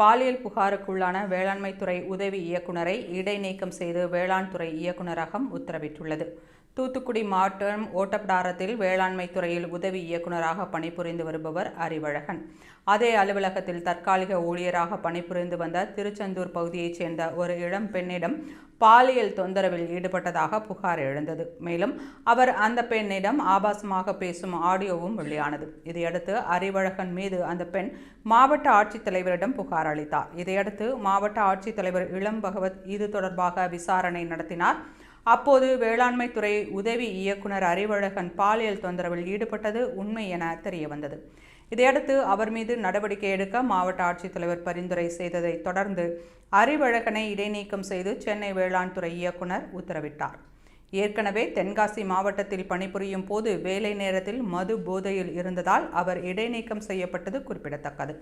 பாலியல் புகாருக்குள்ளான வேளாண்மை துறை உதவி இயக்குனரை இடைநீக்கம் செய்து வேளாண் துறை இயக்குநரகம் உத்தரவிட்டுள்ளது. தூத்துக்குடி மாவட்டம் ஓட்டப்பிடாரத்தில் வேளாண்மை துறையில் உதவி இயக்குனராக பணிபுரிந்து வருபவர் அறிவழகன். அதே அலுவலகத்தில் தற்காலிக ஊழியராக பணிபுரிந்து வந்த திருச்செந்தூர் பகுதியைச் சேர்ந்த ஒரு இளம் பெண்ணிடம் பாலியல் தொந்தரவில் ஈடுபட்டதாக புகார் எழுந்தது. மேலும் அவர் அந்த பெண்ணிடம் ஆபாசமாக பேசும் ஆடியோவும் வெளியானது. இதையடுத்து அறிவழகன் மீது அந்த பெண் மாவட்ட ஆட்சித்தலைவரிடம் புகார் அளித்தார் இதையடுத்து மாவட்ட ஆட்சித்தலைவர் இளம் பகவத் இது தொடர்பாக விசாரணை நடத்தினார். அப்போது வேளாண்மை துறை உதவி இயக்குனர் அறிவழகன் பாலியல் தொந்தரவில் ஈடுபட்டது உண்மை என தெரியவந்தது. இதையடுத்து அவர் மீது நடவடிக்கை எடுக்க மாவட்ட ஆட்சித்தலைவர் பரிந்துரை செய்ததை தொடர்ந்து அறிவழகனை இடைநீக்கம் செய்து சென்னை வேளாண் துறை இயக்குனர் உத்தரவிட்டார். ஏற்கனவே தென்காசி மாவட்டத்தில் பணிபுரியும் போது வேலை நேரத்தில் மது போதையில் இருந்ததால் அவர் இடைநீக்கம் செய்யப்பட்டது குறிப்பிடத்தக்கது.